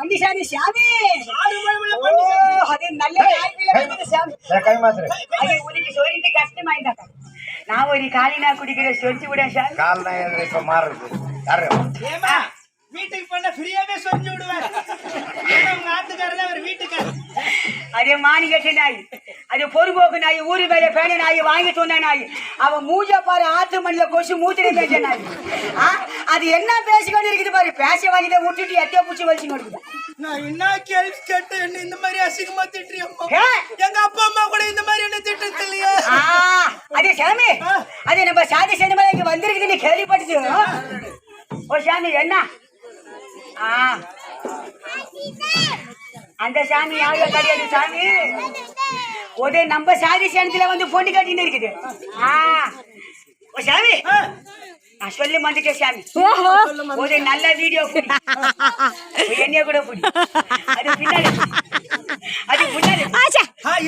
பண்டிசாமி சாமி. ஆடு மழை ஓ, அது நல்ல நாய்க்குள்ள வந்தது சாமி. கை மாத்திரை அது உனக்கு சொல்லிட்டு கஷ்டமாயிட்டாக்கா நான் ஒரு வீட்டுக்கு பண்ண ஃப்ரீயாவே சொல்லி விடுவேன். உங்க ஆத்துக்காரர் அவர் வீட்டுக்காரர் அதே மானிகட்ட நாய். அது பொறுப்போக்கு நாய் ஊரு மேல பேன நாய் வாங்கி சொன்ன நாய். அவன் மூஞ்ச பாரு ஆத்து மண்ணில கொசு மூத்திரை பேச நாய். ஆ, அது என்ன பேசிக்கொண்டு இருக்குது பாரு? பேச வாங்கிட்ட விட்டுட்டு எத்தையோ பூச்சி வலிச்சு கொடுக்குது நான் என்ன கேள்வி கேட்டு என்ன இந்த மாதிரி அசிங்கமா திட்டுறியம்மா? எங்க அப்பா அம்மா கூட இந்த மாதிரி என்ன திட்டது இல்லையா ஆ, அதே சாமி அது நம்ம சாதி சினிமா இங்க வந்திருக்குதுன்னு கேள்விப்பட்டுச்சு. ஓ சாமி என்ன? அந்த சாமி யாரோ கிடையாது சாமி. ஒரு நம்ம சாதி சேனத்துல வந்து பொண்ணு கட்டின்னு இருக்குது. ஆ. சாமி. சொல்லி வந்துட்டேன் சாமி. ஒரு நல்ல வீடியோ என்னைய கூட புடி அது பின்னாடி. அது பின்னாடி புடி.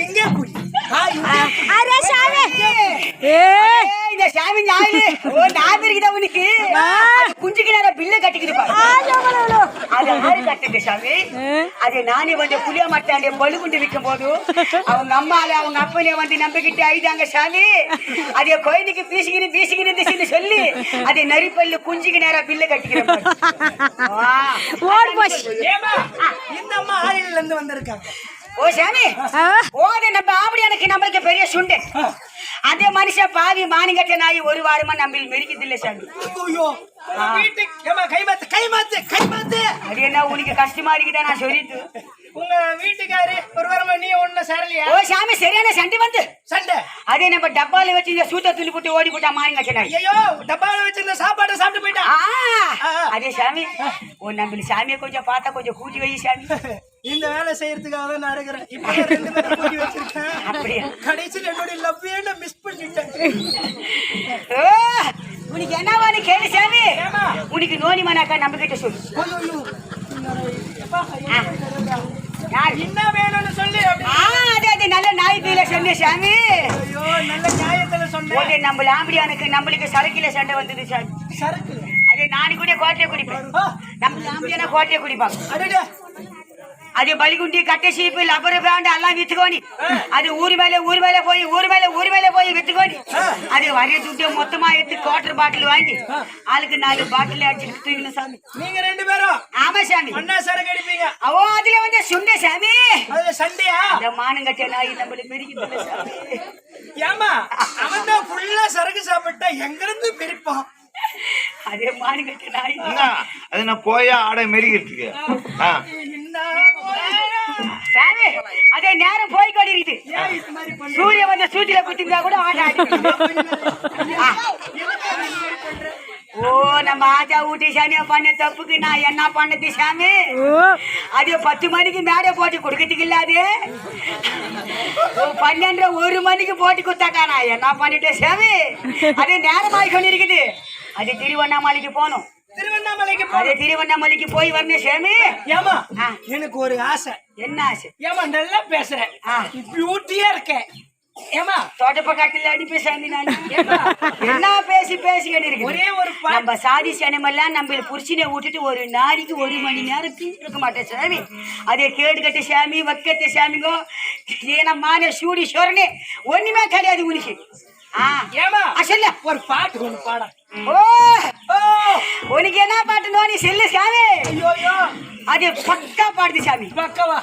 எங்கே அரே சாமி. ஏய், இந்த சாமி ஞாயிறு. ஓ ஞாபகம் இருக்குதா உனக்கு? அது குஞ்சுக்கு நேரம் பில்லு கட்டிக்கிது பாரு. அது ஆறு கட்டுது சாமி. அது நானே வந்து புளிய மாட்டாண்டி பழுகுண்டு விற்கும் போது அவங்க அம்மால அவங்க அப்பனே வந்து நம்பிக்கிட்டு ஆயிட்டாங்க சாமி. அதே கோயிலுக்கு பீசிக்கின்னு பீசிக்கின்னு சொல்லி அது நரிப்பல்லு குஞ்சுக்கு நேரம் பில்லு கட்டிக்கிற பாரு. வா. ஓடி போச்சு. ஏமா இந்த அம்மா ஆயில இருந்து வந்திருக்காங்க. ஓ சாமி. ஓ அது நம்ம ஆபடி எனக்கு நம்மளுக்கு பெரிய சுண்டு. அதே மனுஷன் பாவி மானிங்கட்ட நாய் ஒரு வாரமா நம்ம மெரிக்குது இல்ல சாமி அது என்ன உனக்கு கஷ்டமா இருக்குதா நான் சொல்லிட்டு. உங்க வீட்டுக்காரு ஒரு வாரமா நீ ஒண்ணு சேரலையா? ஓ சாமி சரியான சண்டை வந்து. சண்டை? அதே நம்ம டப்பால வச்சு இந்த சூத்த துள்ளி போட்டு ஓடி போட்டா மானிங்கட்ட நாய் ஐயோ டப்பால வச்சிருந்த சாப்பாட்டை சாப்பிட்டு போயிட்டா. அதே சாமி ஓ நம்ம சாமியை கொஞ்சம் பார்த்தா கொஞ்சம் கூட்டி வை சாமி. இந்த வேலை செய்யறதுக்காக தான் நான் இருக்கிறேன். இப்ப நான் ரெண்டு பேரும் கூட்டி வச்சிருக்கேன். அப்படியா? கடைசியில் என்னுடைய லவ்வே நான் மிஸ் பண்ணிட்டேன். உனக்கு என்னவா நீ கேளு சாமி? உனக்கு நோனி மனாக்கா நம்ம கிட்ட சொல்லு? என்ன வேணும்னு சொல்லி அது அது நல்ல நாய் பீல சொன்ன சாமி. ஐயோ நல்ல நியாயத்துல சொன்னேன். ஓகே நம்ம ஆம்படியானுக்கு நம்மளுக்கு சரக்கில சண்டை வந்தது சாமி. சரக்கு அது நானு கூட கோட்டையை குடிப்பேன். நம்ம ஆம்படியான கோட்டையை குடிப்பாங்க. பலிகுண்டி கட்டை சீப்பு லப்பர் பேண்ட் எல்லாம் வித்துக்கோணி. அது ஊர் மேல ஊர் மேல போய் ஊர் மேல ஊர் மேல போய் வித்துக்கோணி. அது வரைய துட்டு மொத்தமா எடுத்து குவார்டர் பாட்டில் வாங்கி ஆளுக்கு நாலு பாட்டில் அடிச்சுட்டு தூக்கணும் சாமி. நீங்க ரெண்டு பேரும் ஆமா சாமி. அண்ணா சரக்கு அடிப்பீங்க. அவோ அதுல வந்து சுண்ட சாமி. அதுல சண்டையா? இந்த மானங்கட்ட நாய் நம்மளுக்கு பிரிக்குது சாமி. ஏமா அவன் தான் ஃபுல்லா சரக்கு சாப்பிட்டா எங்க இருந்து பிரிப்பான் அதே மானங்கட்ட நாய். அது நான் போயா ஆடை மெருகிறதுக்கு ஆ. சாமி அதே நேரம் போய் கொண்டிருக்குது. சூரிய வந்து சூத்தில குத்திருந்தா கூட ஆட ஓ நம்ம ஆஜா ஊட்டி சாமியா பண்ண தப்புக்கு நான் என்ன பண்ணது சாமி? அது பத்து மணிக்கு மேடை போட்டு கொடுக்கறதுக்கு இல்லாது. பன்னெண்டு ஒரு மணிக்கு போட்டு கொடுத்தாக்கா நான் என்ன பண்ணிட்டேன் சாமி? அது நேரமாய் கொண்டிருக்குது. அது திருவண்ணாமலைக்கு போகணும். திருவண்ணாமலைக்கு அது திருவண்ணாமலைக்கு போய் வரணும் சாமி. ஏமா. எனக்கு ஒரு ஆசை. என்ன ஆசை? ஏமா நல்லா பேசுறேன். பியூட்டியா இருக்கேன் ஏமா தோட்டப்ப காட்டில் அடிப்பே சாமி நான். என்ன பேசி பேசிக்கிட்டு இருக்கு ஒரே ஒரு நம்ம சாதி சனமெல்லாம் நம்ம புருஷனை விட்டுட்டு ஒரு நாளைக்கு ஒரு மணி நேரம் இருக்க மாட்டேன் சாமி. அதே கேடு கட்ட சாமி வக்கத்த சாமிங்கோ ஏனமான சூடி சொரணே ஒண்ணுமே கிடையாது உனக்கு. ஆ. ஏமா சொல்லு. ஒரு பாட்டு ஒண்ணு பாட. ஓ ஓ. உனக்கு என்ன பாட்டுனோ நீ செல்லு சாமி. அது பக்கா பாடுது சாமி. பக்காவா?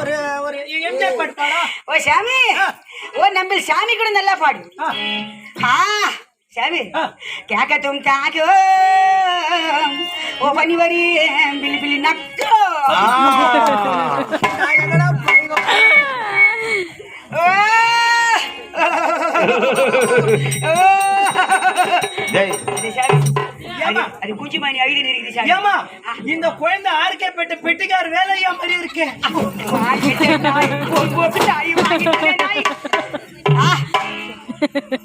ஒரு ஒரு எந்த பாட்டு பாடா? ஓ சாமி. ஓ நம்ம சாமி கூட நல்லா பாடு. ஆ. சாமி. கேக்க தும் தாக்கோ ஓ பனிவரி பிலி பிலி நக்கோ. ஓ. ஓ ஏமா. இந்த குழந்தை ஆர்கே பெட்டிக்கார வேலையா மாதிரி இருக்கு.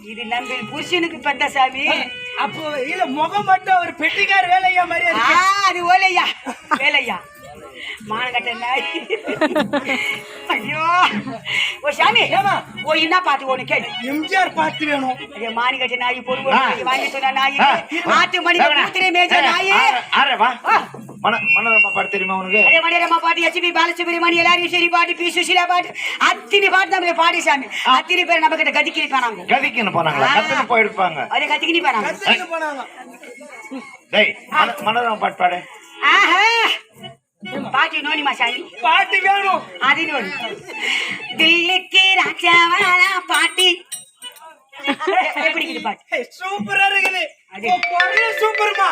இது நம்ம புருஷனுக்கு பத்த சாமி. அப்போ இல்ல முகம் மட்டும் ஒரு பெட்டிக்கார வேலையா மாதிரி அது ஓலையா. வேலையா. ஐயோ. ஓ சாமி? ஓ என்ன பாத்து ஒண்ணு கேளு. எம்ஜிஆர் பாட்டு வேணும். அதே மானிகட்ட நாய் பொறுப்பு. நாய் வாங்கி சொன்ன நாய். ஆ. ஆத்து மணி. கூத்திரை மேய்ச்ச நாய். ஆற வா. மன மனோரமா பாட்டு தெரியுமா உனக்கு? அதே மணிரம்மா பாட்டு எச்பி பாலசுப்ரமணி எல்லாரும் சரி பாட்டு பி சுஷீலா பாட்டு. அத்தினி பாட்டு நம்ம பாடி சாமி. அத்தினி பேர் நம்ம கிட்ட கதிக்கு இருக்கானாங்க கதிக்குன்னு போனாங்களா கத்துன்னு போயிருப்பாங்க. அது கத்திக்கு போனாங்க போனாங்க டேய் மன- மனோரமா பாட்டு பாடு. ஆஹா. பாட்டி நோனிமா சாமி பாட்டு வேணும் அது நோனி தில்லிக்கு ராஜாவாலா பாட்டி எப்படி இருக்குது பாட்டு சூப்பரா இருக்குது சூப்பர்மா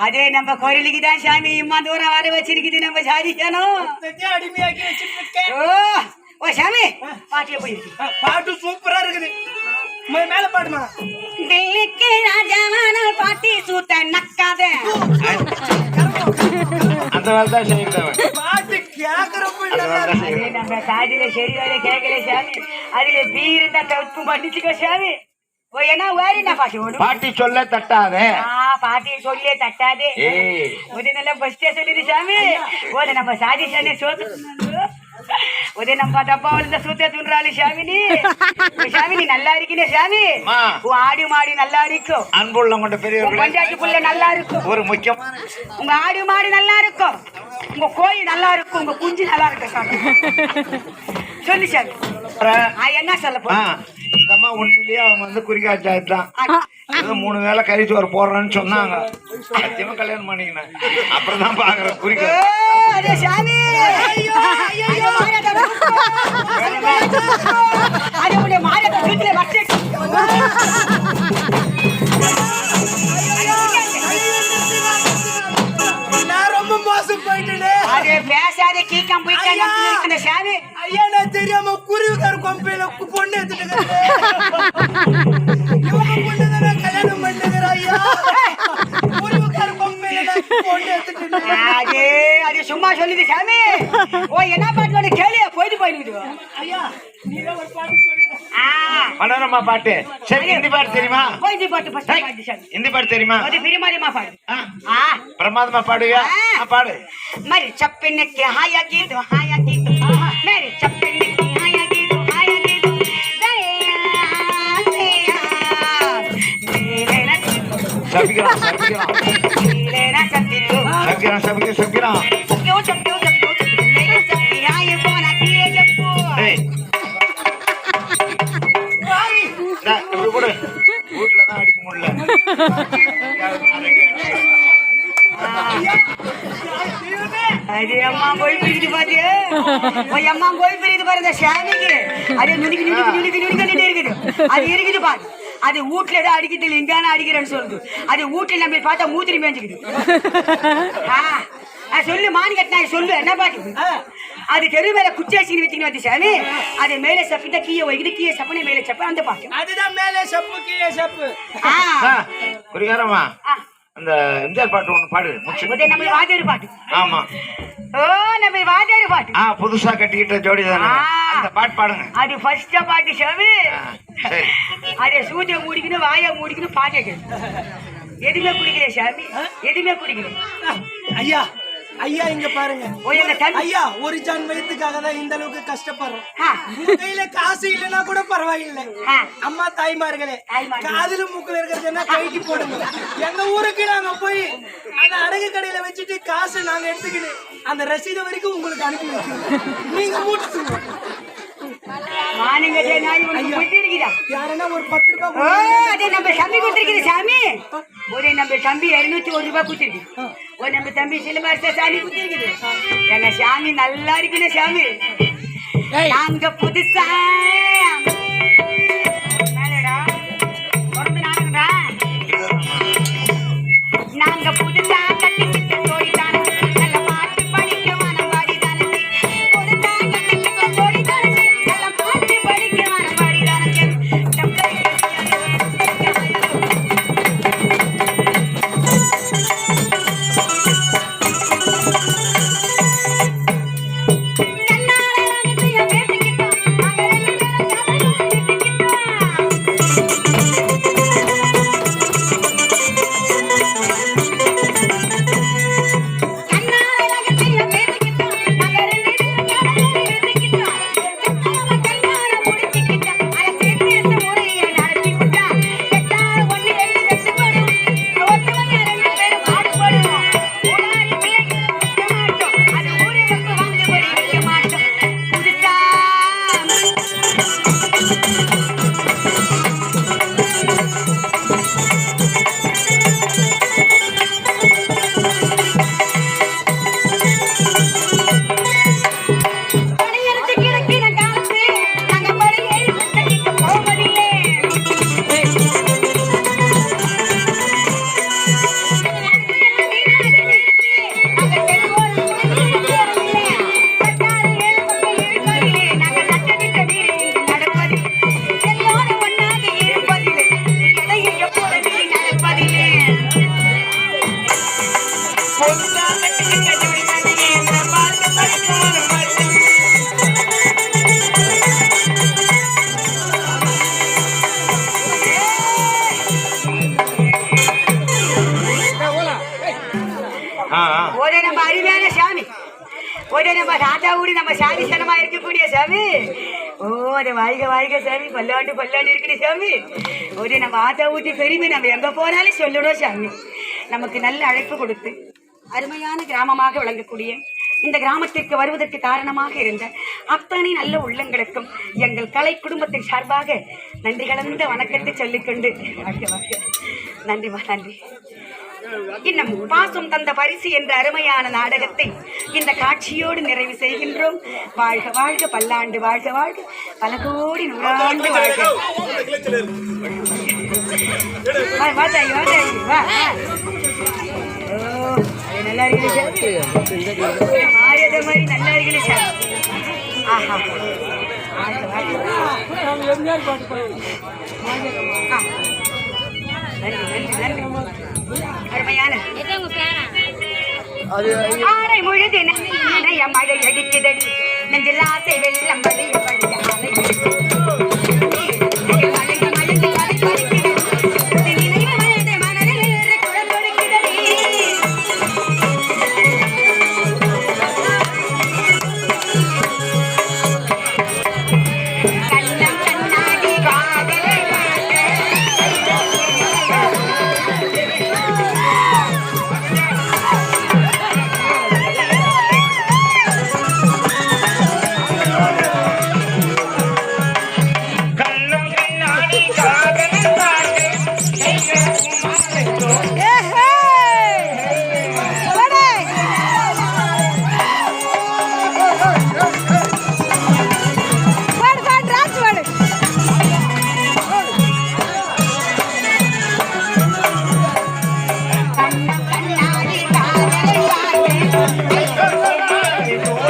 அதே நம்ம கோயிலுக்கு தான் சாமி இம்மா தூரம் வர வச்சிருக்குது நம்ம சாதிக்கணும் அடிமையாக்கி வச்சுட்டு இருக்கேன் ஓ ஓ சாமி பாட்டு எப்படி இருக்கு பாட்டு சூப்பரா இருக்குது மேல பாடுமா தில்லிக்கு ராஜாவான பாட்டி சூத்த நக்காத அந்த வேலை தான் செய்கிறவன். பாட்டு கேக்குறப்ப நம்ம காதில சரி வேலை கேட்கல சாமி. அதுல பீர் இருந்தா தப்பு பண்ணிச்சுக்கோ சாமி. ஓ என்ன வேற பாட்டு ஓடும் பாட்டி சொல்ல தட்டாதே. ஆ பாட்டி சொல்லே தட்டாதே. ஏய். ஒரு நல்ல ஃபர்ஸ்டே சொல்லிடு சாமி. ஒரு நம்ம சாதிச்சானே சோத்து. ஒரே நம்ம டப்பா வளர்ந்த சூத்த துன்றாளு சாமினி சாமினி நல்லா இருக்கீனே சாமி. உன் ஆடு மாடு நல்லா இருக்கும். அன்புள்ள கொண்ட பெரியவர்களே பஞ்சாயத்து புள்ள நல்லா இருக்கும். ஒரு முக்கியமான உங்க ஆடு மாடு நல்லா இருக்கும். உங்க கோழி நல்லா இருக்கும். உங்க குஞ்சு நல்லா இருக்கும் சாமி சொல்லு சாமி ஆ, என்ன சொல்ல போறேன்? இந்த அம்மா உண்மையிலேயே அவங்க வந்து குறிக்காச்சாச்சு தான். ஏதோ மூணு வேளை கறி சோறு போடுறேன்னு சொன்னாங்க. சத்தியமா கல்யாணம் பண்ணிக்கினேன். அப்புறம் தான் பாக்குறேன் குறிக்க அதே மாயாதா வீட்டுல மோசம் போயிட்டேனே. அது பேசாத கீக்கம் போய்க்கான இருக்கிற சாமி. ஐயா நான் தெரியாம குருவிக்கார கொம்பையில பொண்ணு எடுத்துட்டு இவங்க பொண்ணு தானே கல்யாணம் பண்ணுகிற ஐயா? குருவிக்கார கொம்பையில பொண்ணு எடுத்துட்டு அது அது சும்மா சொல்லுது சாமி. ஓ என்ன பாட்டு கேளு போயிட்டு போயிடுது ஐயா நீங்க ஒரு பாட்டு மனோரமா பாட்டு சரி ஹிந்தி பாட்டு தெரியுமா போயிட்டு பாட்டு ஃபர்ஸ்ட் பாட்டு சாமி ஹிந்தி பாட்டு தெரியுமா அது பிரிமாரியமா பாடு ஆ, ஆ பிரமாதமா பாடுவியா ஆ, பாடு मर चप्पन के हाया की तो हाया की तो मेरे चप्पन की हाया அது அம்மா போய் பிடிக்கிட்டு பாத்தியே? அம்மா போய் பிடிக்கிட்டு பாரு இந்த அது நுனிக்கு நுனிக்கு நுனிக்கு நுனிக்கிட்டே இருக்குது. அது இருக்குது பாரு. அது வீட்டுல ஏதோ அடிக்கிறது இல்லை இங்கான அடிக்கிறேன்னு சொல்லுது. அது வீட்டுல நம்ம பார்த்தா மூத்திரி மேஞ்சுக்குது சொல்லு மான் கட்டினா சொல்லு. என்ன பாட்டு அது தெரு மேல குச்சாசின்னு வச்சுக்கிட்டு வந்து சாமி அது மேலே சப்பிட்டா கீழே வைக்குது கீழே சப்பனை மேலே சப்ப அந்த பாட்டு. அதுதான் மேலே சப்பு கீழே சப்பு. ஆ. குறிகாரமா ஆ. அந்த எம்ஜிஆர் பாட்டு ஒண்ணு பாடு முடிச்சு நம்ம வாத்தியார் பாட்டு. ஆமா. ஓ நம்ம வாத்தியார் பாட்டு. ஆ புதுசா கட்டிக்கிட்ட ஜோடி தானே. ஆ. அந்த பாட்டு பாடுங்க. அது ஃபர்ஸ்ட் பாட்டு சாமி. ஆ, சரி. அதை சூட்டை மூடிக்கணும் வாயை மூடிக்கணும் பாட்டு எதுவுமே குடிக்கல சாமி. எதுவுமே குடிக்கல ஐயா ஐயா இங்க பாருங்க. ஐயா ஒரு ஜான் வயிற்றுக்காக தான் இந்த அளவுக்கு கஷ்டப்படுறோம். கையில காசு இல்லைன்னா கூட பரவாயில்லை. அம்மா தாய்மார்களே. காதுல மூக்குல இருக்கிறதுனா கைக்கு போடுங்க. எங்க ஊருக்கு நாங்க போய் அந்த அடகு கடையில வச்சுட்டு காசு நாங்க எடுத்துக்கிட்டு அந்த ரசீது வரைக்கும் உங்களுக்கு அனுப்பி வச்சிருக்கோம் நீங்க மூட்டுங்க யாருன்னா ஒரு பத்து ரூபாய் நம்ம தம்பி கொடுத்துருக்குது சாமி. ஒரு நம்ம தம்பி இருநூத்தி ஒரு ரூபாய் கொடுத்துருக்கு. ஒரு நம்ம தம்பி சிலம்பரச சாமி கொடுத்துருக்குது எங்க சாமி நல்லா இருக்குன்னு சாமி நாங்க புதுசா ஒரு நம்ம ராஜா ஊடி நம்ம சாதிசனமா இருக்கக்கூடிய சாமி. ஓ அது வாழ்க வாழ்க சாமி. பல்லாண்டு பல்லாண்டு இருக்குது சாமி. ஒரு நம்ம ஆத்தா ஊட்டி பெருமை நம்ம எங்க போனாலும் சொல்லணும் சாமி. நமக்கு நல்ல அழைப்பு கொடுத்து அருமையான கிராமமாக விளங்கக்கூடிய இந்த கிராமத்திற்கு வருவதற்கு காரணமாக இருந்த அத்தனை நல்ல உள்ளங்களுக்கும் எங்கள் கலை குடும்பத்தின் சார்பாக நன்றி கலந்த வணக்கத்தை சொல்லிக்கொண்டு வாழ்க வாழ்க. நன்றிமா நன்றி. இன்னும் பாசம் தந்த பரிசு என்ற அருமையான நாடகத்தை இந்த காட்சியோடு நிறைவு செய்கின்றோம் வாழ்க வாழ்க பல்லாண்டு வாழ்க வாழ்க பல கோடி நூறாண்டு வாழ்க நல்லா. மாறியத மாதிரி நல்லா. ஆஹா. வாழ்க, வாழ்க. ஆரை முழுது மழை அடிக்குதடி நெஞ்சில் ஆசை வெள்ளம் வழிய வழிய அலை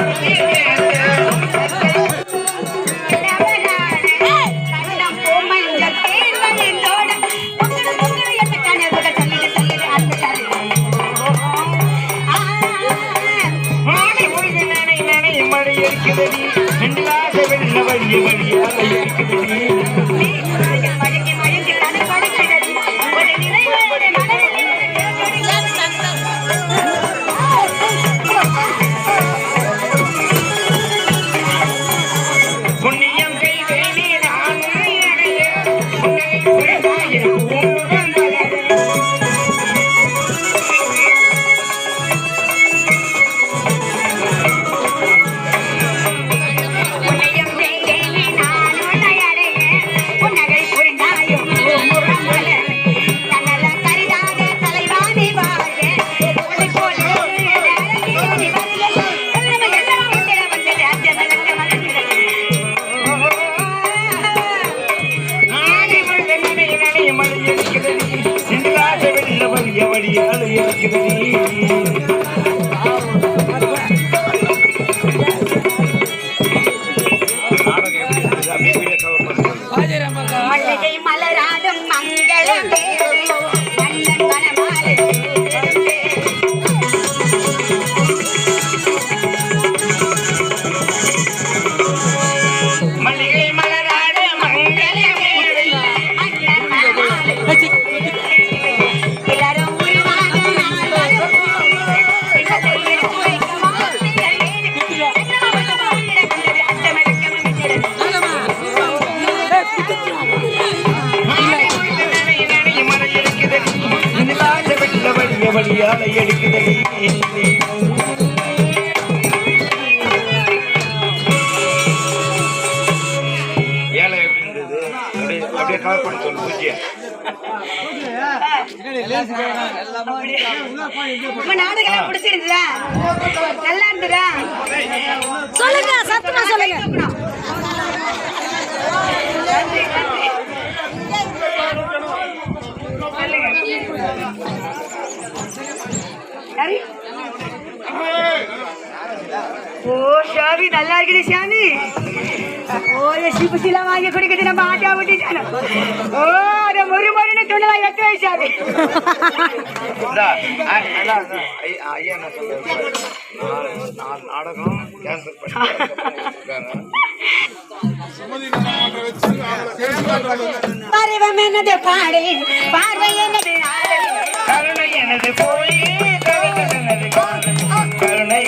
Thank you. வெள்ள வழிய ஏழை எப்படி இருந்தது அப்படியே அப்படியே கவர் பண்ண சொல்லு நாடகம் பிடிச்சிருந்ததா? நல்லா இருந்ததா? சொல்லுங்க சத்தமா சொல்லுங்க. யாரு? ஓ ஷாமி நல்லா இருக்குது ஷாமி ஓ சிபுசிலாம் வாங்கி குடிக்கிறது நம்ம ஆட்டா விட்டுட்டானோ ஓ அதை மொறு மொறுன்னு துணலாம் எட்டு இருக்கு. ஐ- ஐயா என்ன நாடகம் என்னது பாடு? பார்வை என்னது? ஆடு கருணை எனது கோயில் கருணை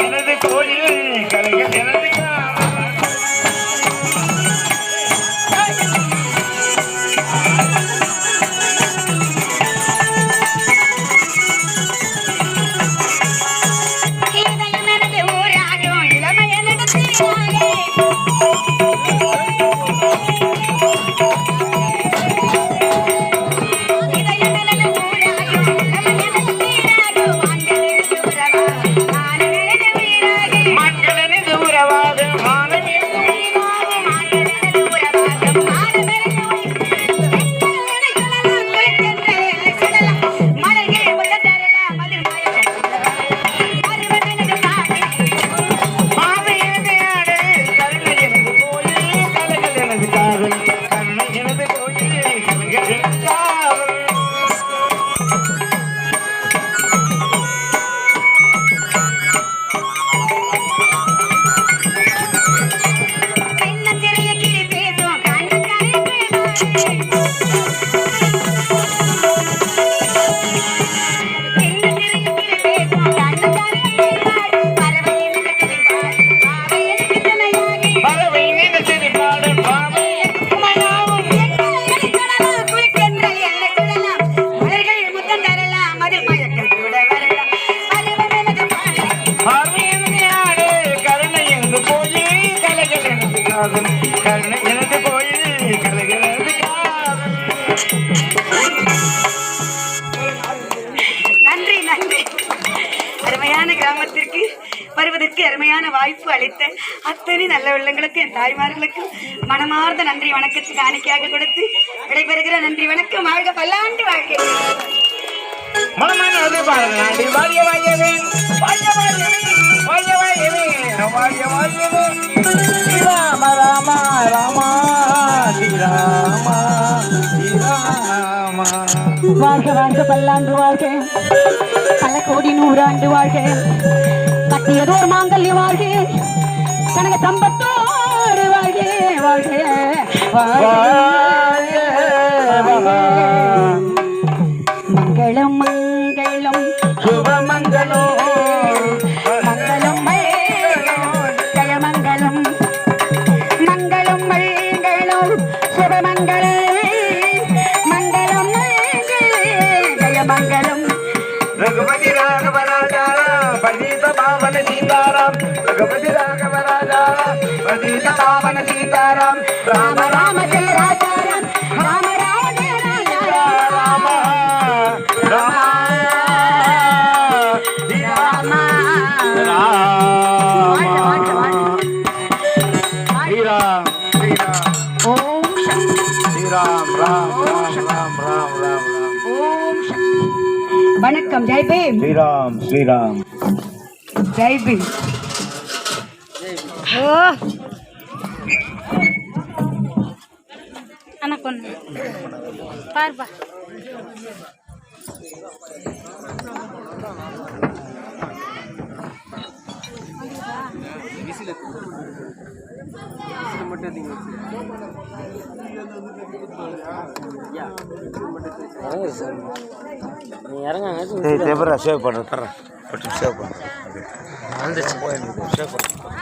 அளித்த அத்தனை நல்ல உள்ளங்களுக்கு என் தாய்மார்களுக்கும் மனமார்ந்த நன்றி வணக்கத்தை காணிக்கையாக கொடுத்து விடைபெறுகிற நன்றி வணக்கம் வாழ்க பல்லாண்டு வாழ்க்கை. மனமனது பாரநாடி வாழிய வாழியவே வாழிய வாழியவே வாழிய வாழியவே வாழிய வாழியவே ஸ்ரீராம ராம ராமா ஸ்ரீராமா ஸ்ரீராமா வாழ்க வாழ்க பல்லாண்டு வாழ்க பல கோடி நூறாண்டு வாழ்க ஏதோ ஒரு மாங்கல்ய வாழ்க கனக சம்பத்தோடு வாழ்க வாழ்க மங்களம் மங்களம். சுபமங்களோ மங்களம். மங்களம். மங்களம் மங்களம். சுபமங்களம். ஜெய ராஜாராம் ராம ராம ராம வாழ்க, வாழ்க, வாழ்க. ஸ்ரீராம் ஸ்ரீராம் ஓம் சக்தி ஸ்ரீராம் ராம் ராம் ராம் ராம் ராம் ராம் ஓம் சக்தி வணக்கம் ஜெய் பீம் ஸ்ரீராம் ஸ்ரீராம் ஜெய் பீம் ஓ கொண்டு பாருப்பா. தேவரா சேவ் பண்ணு தரேன் சேவ் பண்ணு. சேவ் பண்ணு.